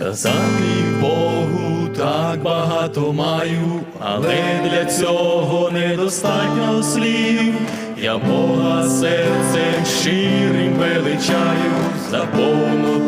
Сказати Богу так багато маю, але для цього недостатньо слів. Я Бога серцем щирим величаю, за повноту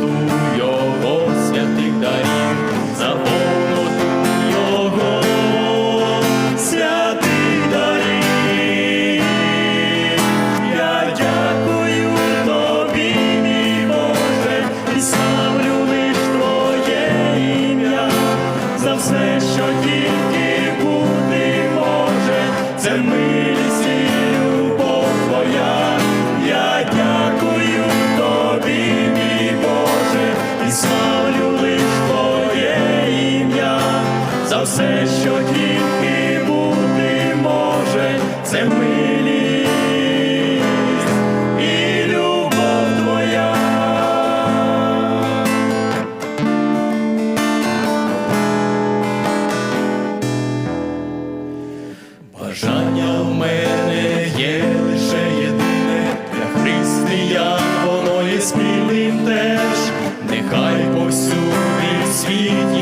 Бажання в мене є лише єдине, для християн воно є спільним теж, нехай повсюди світі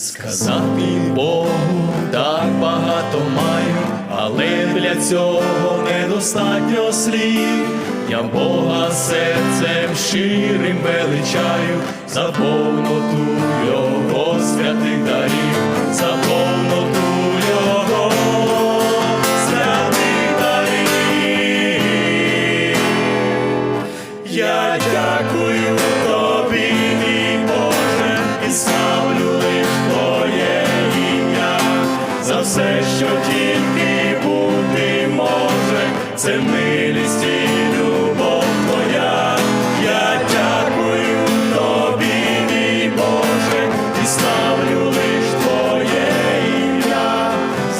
Сказати Богу так багато маю, але для цього недостатньо слів. Я Бога серцем щирим величаю за повноту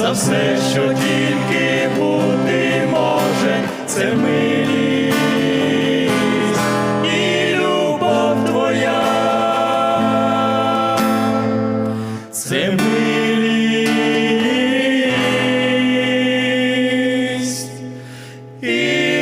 за все, що тільки бути може, це милість і любов твоя, це милість і